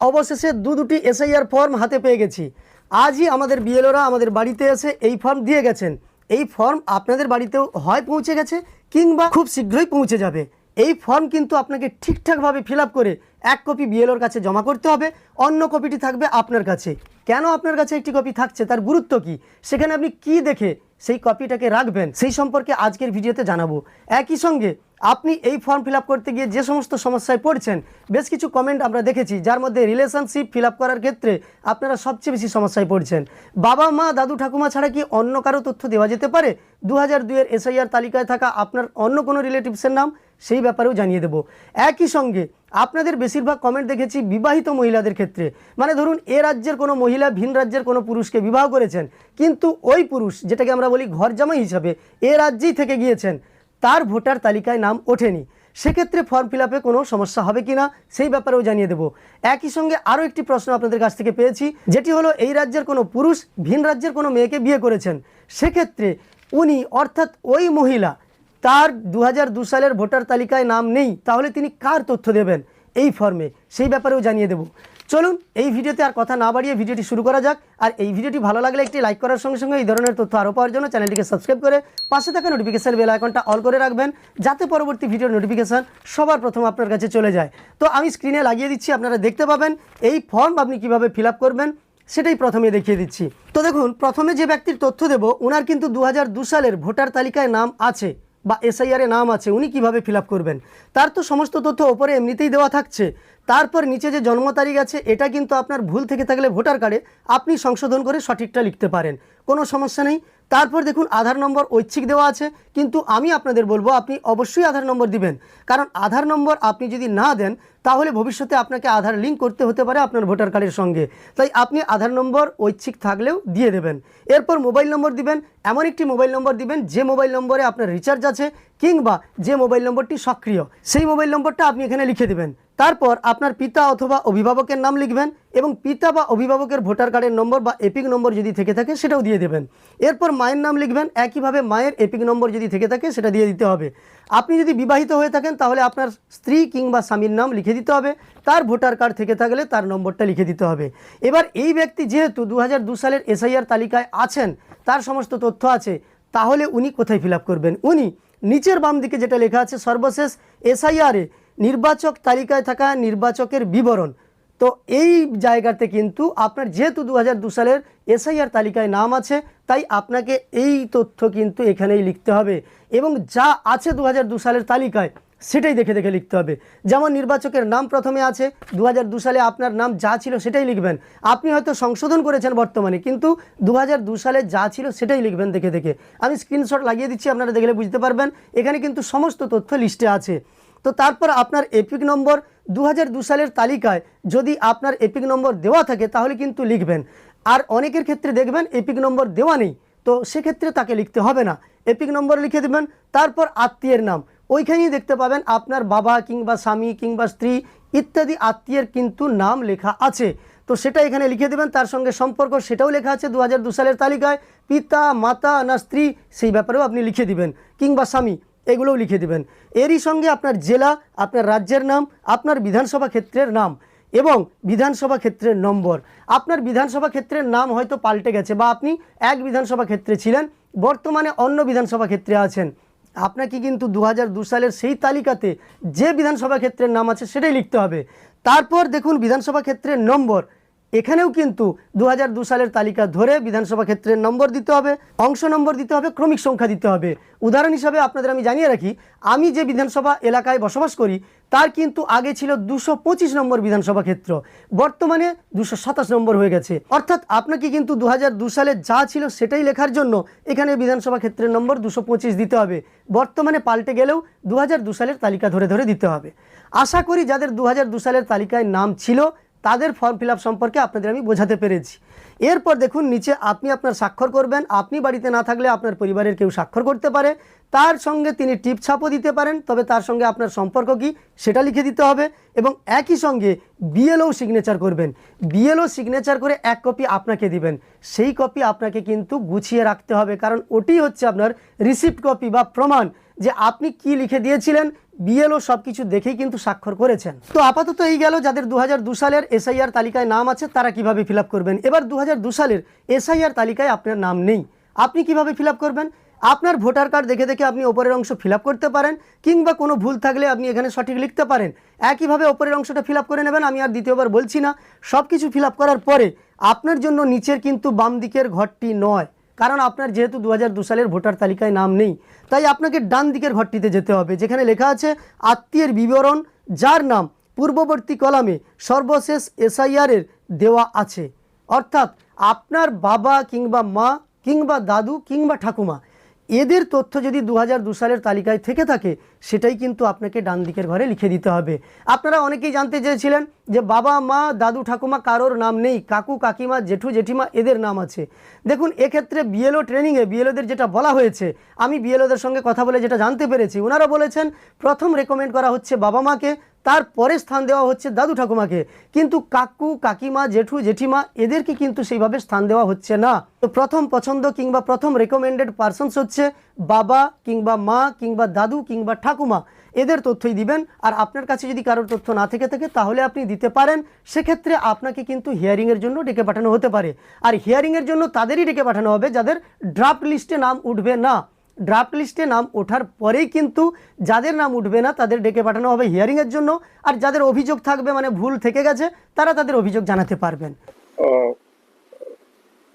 অবশেষে দু দুটি এসআইআর ফর্ম হাতে পেয়ে গেছি। আজই আমাদের বিএলওরা আমাদের বাড়িতে এসে এই ফর্ম দিয়ে গেছেন। এই ফর্ম আপনাদের বাড়িতেও হয় পৌঁছে গেছে কিংবা খুব শীঘ্রই পৌঁছে যাবে। এই ফর্ম কিন্তু আপনাকে ঠিকঠাকভাবে ফিল করে এক কপি বিএলওর কাছে জমা করতে হবে, অন্য কপিটি থাকবে আপনার কাছে। কেন আপনার কাছে একটি কপি থাকছে, তার গুরুত্ব কি? সেখানে আপনি কি দেখে সেই কপিটাকে রাখবেন, সেই সম্পর্কে আজকের ভিডিওতে জানাব। একই সঙ্গে আপনি এই ফর্ম ফিল করতে গিয়ে যে সমস্ত সমস্যায় পড়ছেন, বেশ কিছু কমেন্ট আমরা দেখেছি, যার মধ্যে রিলেশনশিপ ফিল করার ক্ষেত্রে আপনারা সবচেয়ে বেশি সমস্যায় পড়ছেন। বাবা, মা, দাদু, ঠাকুমা ছাড়া কি অন্য কারও তথ্য দেওয়া যেতে পারে? দু হাজার দুইয়ের এসআইআর তালিকায় থাকা আপনার অন্য কোনো রিলেটিভসের নাম, সেই ব্যাপারেও জানিয়ে দেব। একই সঙ্গে আপনাদের বেশিরভাগ কমেন্ট দেখেছি বিবাহিত মহিলাদের ক্ষেত্রে। মানে ধরুন, এ রাজ্যের কোনো মহিলা ভিন রাজ্যের কোনো পুরুষকে বিবাহ করেছেন, কিন্তু ওই পুরুষ, যেটাকে আমরা বলি ঘর জামাই হিসাবে, এ রাজ্যেই থেকে গিয়েছেন। তার ভোটার তালিকায় নাম ওঠেনি। সেক্ষেত্রে ফর্ম ফিল আপে কোনো সমস্যা হবে কি না সেই ব্যাপারেও জানিয়ে দেবো। একই সঙ্গে আরও একটি প্রশ্ন আপনাদের কাছ থেকে পেয়েছি, যেটি হলো এই রাজ্যের কোনো পুরুষ ভিন রাজ্যের কোনো মেয়েকে বিয়ে করেছেন? সেক্ষেত্রে উনি, অর্থাৎ ওই মহিলা, তার দু সালের ভোটার তালিকায় নাম নেই, তাহলে তিনি কার তথ্য দেবেন? এই ফর্মে সেই ব্যাপারেও জানিয়ে দেব। চলুন, এই ভিডিওতে আর কথা না বাড়িয়ে ভিডিওটি শুরু করা যাক। আর এই ভিডিওটি ভালো লাগলে একটি লাইক করার সঙ্গে সঙ্গে এই ধরনের তথ্য আরও পাওয়ার জন্য চ্যানেলটিকে সাবস্ক্রাইব করে পাশে থাকা নোটিফিকেশান বেল আইকনটা অল করে রাখবেন, যাতে পরবর্তী ভিডিওর নোটিফিকেশান সবার প্রথম আপনার কাছে চলে যায়। তো আমি স্ক্রিনে লাগিয়ে দিচ্ছি, আপনারা দেখতে পাবেন এই ফর্ম আপনি কীভাবে ফিল করবেন, সেটাই প্রথমে দেখিয়ে দিচ্ছি। তো দেখুন, প্রথমে যে ব্যক্তির তথ্য দেব ওনার কিন্তু দু সালের ভোটার তালিকায় নাম আছে। বা এসআইআর নাম আছে, উনি কীভাবে ফিল করবেন? তার তো সমস্ত তথ্য ওপরে এমনিতেই দেওয়া থাকছে। তারপর নিচে যে জন্ম তারিখ আছে, এটা কিন্তু আপনার ভুল থেকে থাকলে ভোটার কার্ডে আপনি সংশোধন করে সঠিকটা লিখতে পারেন। কোনো সমস্যা নেই। তারপর দেখুন আধার নম্বর ঐচ্ছিক দেওয়া আছে, কিন্তু আমি আপনাদের বলব আপনি অবশ্যই আধার নম্বর দিবেন। কারণ আধার নম্বর আপনি যদি না দেন, তাহলে ভবিষ্যতে আপনাকে আধার লিঙ্ক করতে হতে পারে আপনার ভোটার কার্ডের সঙ্গে। তাই আপনি আধার নম্বর ঐচ্ছিক থাকলেও দিয়ে দেবেন। এরপর মোবাইল নম্বর দিবেন, এমন একটি মোবাইল নম্বর দিবেন, যে মোবাইল নম্বরে আপনার রিচার্জ আছে, কিংবা যে মোবাইল নম্বরটি সক্রিয়, সেই মোবাইল নম্বরটা আপনি এখানে লিখে দেবেন। তারপর আপনার পিতা অথবা অভিভাবকের নাম লিখবেন এবং পিতা বা অভিভাবকের ভোটার কার্ডের নম্বর বা এপিক নম্বর যদি থেকে থাকে সেটাও দিয়ে দেবেন। এরপর মায়ের নাম লিখবেন, একইভাবে মায়ের এপিক নম্বর যদি থেকে থাকে সেটা দিয়ে দিতে হবে। আপনি যদি বিবাহিত হয়ে থাকেন তাহলে আপনার স্ত্রী কিংবা স্বামীর নাম লিখে দিতে হবে, তার ভোটার কার্ড থেকে থাকলে তার নম্বরটা লিখে দিতে হবে। এবার এই ব্যক্তি যেহেতু দু সালের এসআইআর তালিকায় আছেন, তার সমস্ত তথ্য আছে, তাহলে উনি কোথায় ফিল করবেন? উনি নিচের বাম দিকে যেটা লেখা আছে, সর্বশেষ এসআইআরে নির্বাচক তালিকায় থাকা নির্বাচকের বিবরণ। তো এই জায়গাতে কিন্তু আপনার যেহেতু দু সালের এসআইআর তালিকায় নাম আছে, তাই আপনাকে এই তথ্য কিন্তু এখানেই লিখতে হবে। এবং যা আছে দু সালের তালিকায়, সেটাই দেখে দেখে লিখতে হবে। যেমন নির্বাচকের নাম প্রথমে আছে, দু সালে আপনার নাম যা ছিল সেটাই লিখবেন। আপনি হয়তো সংশোধন করেছেন বর্তমানে, কিন্তু দু সালে যা ছিল সেটাই লিখবেন দেখে দেখে। আমি স্ক্রিনশট লাগিয়ে দিচ্ছি, আপনারা দেখলে বুঝতে পারবেন। এখানে কিন্তু সমস্ত তথ্য লিস্টে আছে। তো তারপর আপনার এপিক নম্বর দু সালের তালিকায় যদি আপনার এপিক নম্বর দেওয়া থাকে, তাহলে কিন্তু লিখবেন। আর অনেকের ক্ষেত্রে দেখবেন এপিক নম্বর দেওয়া নেই, তো সেক্ষেত্রে তাকে লিখতে হবে না। এপিক নম্বর লিখে দেবেন, তারপর আত্মীয়ের নাম। ওইখানেই দেখতে পাবেন আপনার বাবা কিংবা স্বামী কিংবা স্ত্রী ইত্যাদি আত্মীয়ের কিন্তু নাম লেখা আছে। তো সেটা এখানে লিখে দেবেন, তার সঙ্গে সম্পর্ক সেটাও লেখা আছে দু সালের তালিকায়। পিতা, মাতা না স্ত্রী, সেই ব্যাপারেও আপনি লিখে দিবেন। কিংবা স্বামী এগুলোও লিখে দিবেন। এরই সঙ্গে আপনার জেলা, আপনার রাজ্যের নাম, আপনার বিধানসভা ক্ষেত্রের নাম এবং বিধানসভা ক্ষেত্রের নম্বর। আপনার বিধানসভা ক্ষেত্রের নাম হয়তো পাল্টে গেছে বা আপনি এক বিধানসভা ক্ষেত্রে ছিলেন, বর্তমানে অন্য বিধানসভা ক্ষেত্রে আছেন। আপনাকে কিন্তু দু সালের সেই তালিকাতে যে বিধানসভা ক্ষেত্রের নাম আছে সেটাই লিখতে হবে। তারপর দেখুন বিধানসভা ক্ষেত্রের নম্বর। এখানেও কিন্তু দু সালের তালিকা ধরে বিধানসভা ক্ষেত্রের নম্বর দিতে হবে, অংশ নম্বর দিতে হবে, ক্রমিক সংখ্যা দিতে হবে। উদাহরণ হিসাবে আপনাদের আমি জানিয়ে রাখি, আমি যে বিধানসভা এলাকায় বসবাস করি, তার কিন্তু আগে ছিল দুশো নম্বর বিধানসভা ক্ষেত্র। বর্তমানে দুশো নম্বর হয়ে গেছে। অর্থাৎ আপনাকে কিন্তু দু সালে যা ছিল সেটাই লেখার জন্য এখানে বিধানসভা ক্ষেত্রের নম্বর দুশো দিতে হবে। বর্তমানে পাল্টে গেলেও দু সালের তালিকা ধরে ধরে দিতে হবে। আশা করি যাদের দু সালের তালিকায় নাম ছিল তাদের ফর্ম ফিল সম্পর্কে আপনাদের আমি বোঝাতে পেরেছি। এরপর দেখুন, নিচে আপনি আপনার স্বাক্ষর করবেন। আপনি বাড়িতে না থাকলে আপনার পরিবারের কেউ স্বাক্ষর করতে পারে। তার সঙ্গে তিনি টিপ ছাপও দিতে পারেন, তবে তার সঙ্গে আপনার সম্পর্ক কি সেটা লিখে দিতে হবে এবং একই সঙ্গে বিএলও সিগনেচার করবেন। বিএলও সিগনেচার করে এক কপি আপনাকে দিবেন। সেই কপি আপনাকে কিন্তু গুছিয়ে রাখতে হবে, কারণ ওটি হচ্ছে আপনার রিসিপ্ট কপি বা প্রমাণ। যে আপনি কি লিখে দিয়েছিলেন বিএলও সব কিছু দেখেই কিন্তু স্বাক্ষর করেছেন। তো আপাতত এই গেল যাদের দু সালের এসআইআর তালিকায় নাম আছে, তারা কীভাবে ফিল করবেন? এবার দু সালের এসআইআর তালিকায় আপনার নাম নেই। আপনি কীভাবে ফিল করবেন? আপনার ভোটার কার্ড দেখে দেখে আপনি ওপরের অংশ ফিল করতে পারেন, কিংবা কোনো ভুল থাকলে আপনি এখানে সঠিক লিখতে পারেন। একইভাবে ওপরের অংশটা ফিল করে নেবেন, আমি আর দ্বিতীয়বার বলছি না। সব কিছু ফিল করার পরে আপনার জন্য নিচের কিন্তু বাম দিকের ঘরটি নয়। কারণ আপনার যেহেতু দু সালের ভোটার তালিকায় নাম নেই, তাই আপনাকে ডান দিকের ঘরটিতে যেতে হবে, যেখানে লেখা আছে, আত্মীয়ের বিবরণ, যার নাম, পূর্ববর্তী কলামে সর্বশেষ এসআইআরের দেওয়া আছে। অর্থাৎ আপনার বাবা কিংবা মা, কিংবা দাদু, কিংবা ঠাকুমা এদের তথ্য যদি দু সালের তালিকায় থেকে থাকে, সেটাই কিন্তু আপনাকে ডান দিকের ঘরে লিখে দিতে হবে। আপনারা অনেকেই জানতে চেয়েছিলেন যে বাবা, মা, দাদু, ঠাকুমা কারোর নাম নেই, কাকু, কাকিমা, জেঠু, জেঠিমা, এদের নাম আছে। দেখুন, এক্ষেত্রে বিএলও ট্রেনিংয়ে বিএলওদের যেটা বলা হয়েছে, আমি বিএলওদের সঙ্গে কথা বলে যেটা জানতে পেরেছি। ওনারা বলেছেন, প্রথম রেকমেন্ড করা হচ্ছে বাবা মাকে তারপরে স্থান দেওয়া হচ্ছে দাদু ঠাকুমাকে। কিন্তু কাকু, কাকিমা, জেঠু, জেঠিমা এদেরকে কিন্তু সেইভাবে স্থান দেওয়া হচ্ছে না। তো প্রথম পছন্দ কিংবা প্রথম রেকমেন্ডেড পারসনস হচ্ছে বাবা কিংবা মা কিংবা দাদু কিংবা ঠাকুমা। এদের তথ্যই দিবেন। আর আপনার কাছে যদি কারোর তথ্য না থেকে থাকে, তাহলে আপনি দিতে পারেন। সেক্ষেত্রে আপনাকে কিন্তু হিয়ারিংয়ের জন্য ডেকে পাঠানো হতে পারে। আর হিয়ারিংয়ের জন্য তাদেরই ডেকে পাঠানো হবে, যাদের ড্রাফট লিস্টে নাম উঠবে না। ড্রাফট লিস্টে নাম ওঠার পরেই কিন্তু যাদের নাম উঠবে না, তাদের ডেকে পাঠানো হবে হিয়ারিংয়ের জন্য। আর যাদের অভিযোগ থাকবে মানে ভুল থেকে গেছে, তারা তাদের অভিযোগ জানাতে পারবেন।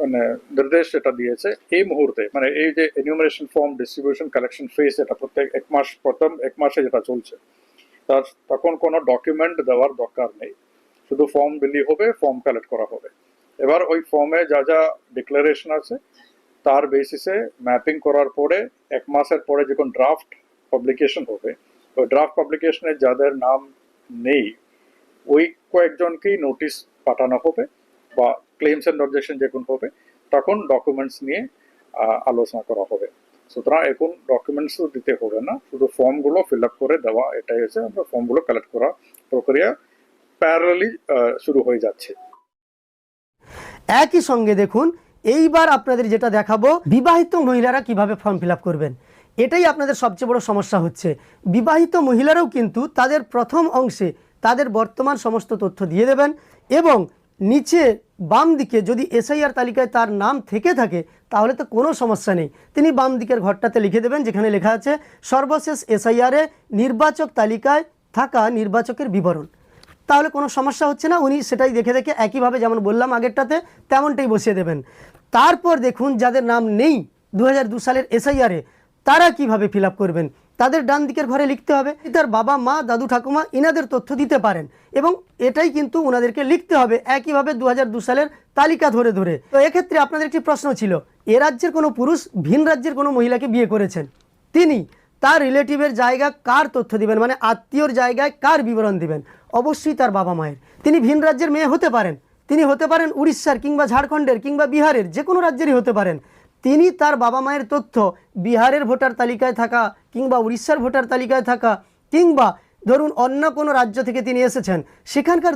মানে নির্দেশ যেটা দিয়েছে, এই মুহূর্তে মানে এই যে enumeration form distribution collection phase এটা প্রত্যেক এক মাস প্রথম, এক মাসে যেটা চলছে, তার তখন কোনো ডকুমেন্ট দেওয়ার দরকার নেই। শুধু ফর্ম বিলি হবে ফর্ম কালেক্ট করা হবে। এবার ওই ফর্মে যা যা ডিক্লারেশন আছে তার বেসিসে ম্যাপিং করার পরে এক মাসের পরে যখন ড্রাফট পাবলিকেশন হবে ওই ড্রাফট পাবলিকেশনে যাদের নাম নেই, ওই কয়েকজনকেই নোটিশ পাঠানো হবে বা ক্লেমস অ্যান্ড অবজেকশন যখন হবে, তখন ডকুমেন্টস নিয়ে আলোচনা করা হবে। সুতরাং এখন ডকুমেন্টস দিতে হবে না, শুধু ফর্মগুলো ফিল আপ করে দেওয়া, এটাই হচ্ছে আমরা ফর্মগুলো কালেক্ট করা প্রক্রিয়া প্যারালি শুরু হয়ে যাচ্ছে। একই সঙ্গে দেখুন এইবার আপনাদের যেটা দেখাবো, বিবাহিত মহিলারা কীভাবে ফর্ম ফিল করবেন? এটাই আপনাদের সবচেয়ে বড় সমস্যা হচ্ছে। বিবাহিত মহিলারাও কিন্তু তাদের প্রথম অংশে তাদের বর্তমান সমস্ত তথ্য দিয়ে দেবেন এবং নিচে বাম দিকে যদি এসআইআর তালিকায় তার নাম থেকে থাকে, তাহলে তো কোনো সমস্যা নেই। তিনি বাম দিকের ঘরটাতে লিখে দেবেন, যেখানে লেখা আছে, সর্বশেষ এসআইআরে নির্বাচক তালিকায় থাকা নির্বাচকের বিবরণ। তাহলে কোনো সমস্যা হচ্ছে না। উনি সেটাই দেখে দেখে একইভাবে যেমন বললাম আগেরটাতে, তেমনটাই বসিয়ে দেবেন। তারপর দেখুন, যাদের নাম নেই দু সালের এসআইআরে তারা কীভাবে ফিল করবেন? তাদের ডান দিকের ঘরে লিখতে হবে তার বাবা, মা, দাদু, ঠাকুমা, ইনাদের তথ্য দিতে পারেন। এবং এটাই কিন্তু ওনাদেরকে লিখতে হবে একইভাবে দু সালের তালিকা ধরে ধরে। তো এক্ষেত্রে আপনাদের একটি প্রশ্ন ছিল, এ রাজ্যের কোনো পুরুষ ভিন রাজ্যের কোনো মহিলাকে বিয়ে করেছেন? তিনি তার রিলেটিভের জায়গা কার তথ্য দিবেন? মানে আত্মীয়র জায়গায় কার বিবরণ দিবেন? অবশ্যই তার বাবা মায়ের। তিনি ভিন রাজ্যের মেয়ে হতে পারেন। তিনি হতে পারেন উড়িষ্যার কিংবা ঝাড়খণ্ডের কিংবা বিহারের, যে কোনো রাজ্যেরই হতে পারেন। তিনি তার বাবা মায়ের তথ্য বিহারের ভোটার তালিকায় থাকা কিংবা উড়িষ্যার ভোটার তালিকায় থাকা কিংবা ধরুন অন্য কোনো রাজ্য থেকে তিনি এসেছেন, সেখানকার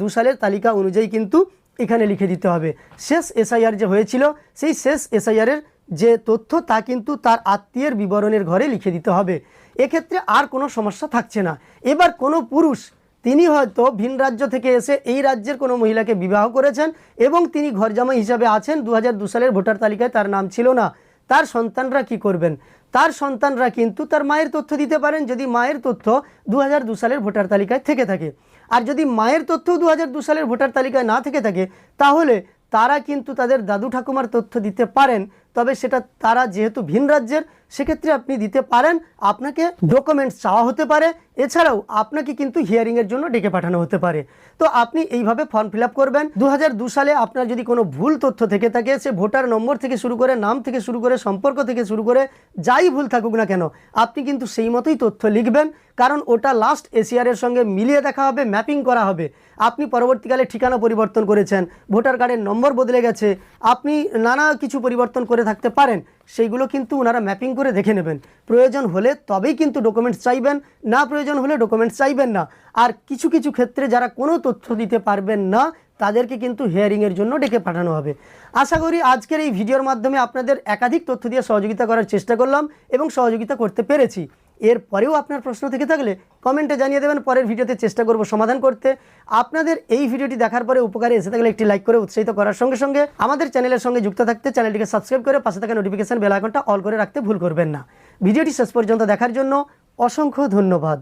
দু সালের তালিকা অনুযায়ী কিন্তু এখানে লিখে দিতে হবে। শেষ এসআইআর যে হয়েছিল, সেই শেষ এসআইআরের যে তথ্য তা কিন্তু তার আত্মীয়ের বিবরণের ঘরে লিখে দিতে হবে। এক্ষেত্রে আর কোনো সমস্যা থাকছে না। এবার কোনো পুরুষ, তিনি হয়তো ভিন রাজ্য থেকে এসে এই রাজ্যের কোনো মহিলাকে বিবাহ করেছেন এবং তিনি ঘরজামাই হিসাবে আছেন দু সালের ভোটার তালিকায় তার নাম ছিল না। তার সন্তানরা কি করবেন? তার সন্তানরা কিন্তু তার মায়ের তথ্য দিতে পারেন যদি মায়ের তথ্য দু সালের ভোটার তালিকায় থেকে থাকে। আর যদি মায়ের তথ্য দু সালের ভোটার তালিকায় না থেকে থাকে, তাহলে তারা কিন্তু তাদের দাদু ঠাকুমার তথ্য দিতে পারেন তবে সেটা তারা যেহেতু ভিন রাজ্যের সেক্ষেত্রে আপনি দিতে পারেন, আপনাকে ডকুমেন্টস চাওয়া হতে পারে, এছাড়াও আপনাকে কিন্তু হিয়ারিংয়ের জন্য ডেকে পাঠানো হতে পারে। তো আপনি এইভাবে ফর্ম ফিল করবেন। দু সালে আপনার যদি কোনো ভুল তথ্য থেকে থাকে, সে ভোটার নম্বর থেকে শুরু করে, নাম থেকে শুরু করে, সম্পর্ক থেকে শুরু করে, যাই ভুল থাকুক না কেন, আপনি কিন্তু সেই মতোই তথ্য লিখবেন। কারণ ওটা লাস্ট এসিআরের সঙ্গে মিলিয়ে দেখা হবে ম্যাপিং করা হবে। আপনি পরবর্তীকালে ঠিকানা পরিবর্তন করেছেন, ভোটার কার্ডের নম্বর বদলে গেছে, আপনি নানা কিছু পরিবর্তন করে থাকতে পারেন। সেইগুলো কিন্তু ওনারা ম্যাপিং করে দেখে নেবেন। প্রয়োজন হলে তবেই কিন্তু ডকুমেন্টস চাইবেন, না প্রয়োজন হলে ডকুমেন্টস চাইবেন না। আর কিছু কিছু ক্ষেত্রে যারা কোনো তথ্য দিতে পারবেন না, তাদেরকে কিন্তু হিয়ারিংয়ের জন্য ডেকে পাঠানো হবে। আশা করি আজকের এই ভিডিওর মাধ্যমে আপনাদের একাধিক তথ্য দিয়ে সহযোগিতা করার চেষ্টা করলাম এবং সহযোগিতা করতে পেরেছি। এর পরেও আপনার প্রশ্ন থেকে থাকলে কমেন্টে জানিয়ে দেবেন, পরের ভিডিওতে চেষ্টা করব সমাধান করতে। আপনাদের এই ভিডিওটি দেখার পরে উপকারে এসে থাকলে একটি লাইক করে উৎসাহিত করার সঙ্গে সঙ্গে আমাদের চ্যানেলের সঙ্গে যুক্ত থাকতে চ্যানেলটিকে সাবস্ক্রাইব করে পাশে থাকা নোটিফিকেশান বেল আইকনটা অল করে রাখতে ভুল করবেন না। ভিডিওটি শেষ পর্যন্ত দেখার জন্য অসংখ্য ধন্যবাদ।